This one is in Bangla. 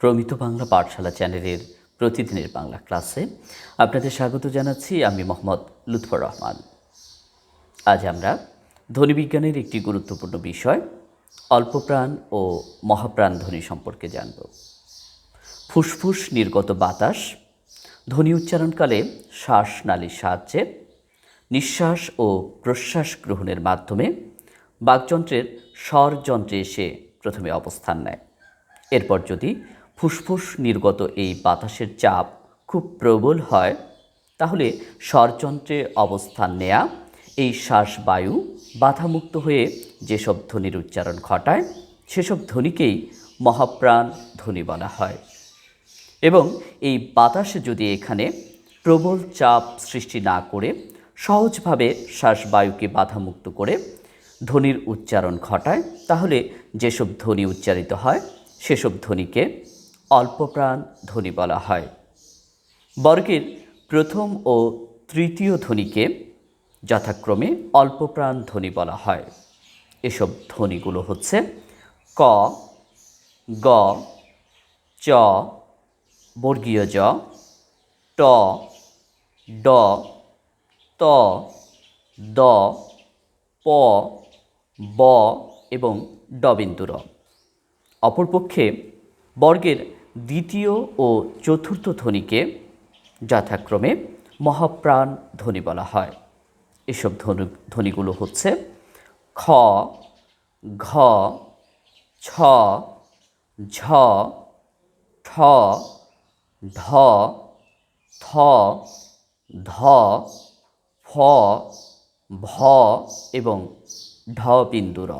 প্রমিত বাংলা পাঠশালা চ্যানেলের প্রতিদিনের বাংলা ক্লাসে আপনাদের স্বাগত জানাচ্ছি। আমি মোহাম্মদ লুৎফর রহমান। আজ আমরা ধ্বনিবিজ্ঞানের একটি গুরুত্বপূর্ণ বিষয়, অল্পপ্রাণ ও মহাপ্রাণ ধ্বনি সম্পর্কে জানব। ফুসফুস, নির্গত বাতাস, ধ্বনি উচ্চারণকালে শ্বাসনালীর সাহায্যে, নিঃশ্বাস ও প্রশ্বাস গ্রহণের মাধ্যমে বাকযন্ত্রের স্বরযন্ত্রে এসে প্রথমে অবস্থান নেয়। এরপর যদি ফুসফুস নির্গত এই বাতাসের চাপ খুব প্রবল হয়, তাহলে স্বরযন্ত্রে অবস্থান নেয়া, এই শ্বাসবায়ু বাধামুক্ত হয়ে যেসব ধ্বনির উচ্চারণ ঘটায়, সেসব ধ্বনিকেই মহাপ্রাণ ধ্বনি বলা হয়। এবং এই বাতাসে যদি এখানে প্রবল চাপ সৃষ্টি না করে, সহজভাবে শ্বাসবায়ুকে বাধামুক্ত করে ধ্বনির উচ্চারণ ঘটায়, তাহলে যেসব ধ্বনি উচ্চারিত হয়, সেসব ধ্বনিকে অল্পপ্রাণ ধ্বনি বলা হয়। বর্গের প্রথম ও তৃতীয় ধ্বনিকে যথাক্রমে অল্পপ্রাণ ধ্বনি বলা হয়। এসব ধ্বনিগুলো হচ্ছে ক, গ, চ, বর্গীয় জ, ট, ড, ত, দ, প, ব এবং ডবিন্দুর অপরপক্ষে বর্গের দ্বিতীয় ও চতুর্থ ধ্বনিকে যথাক্রমে মহাপ্রাণ ধ্বনি বলা হয়। এসব ধ্বনি ধ্বনিগুলো হচ্ছে খ, ঘ, ছ, ঝ, ঠ ঢ থ, ধ, ফ, ভ এবং ঢ বিন্দু র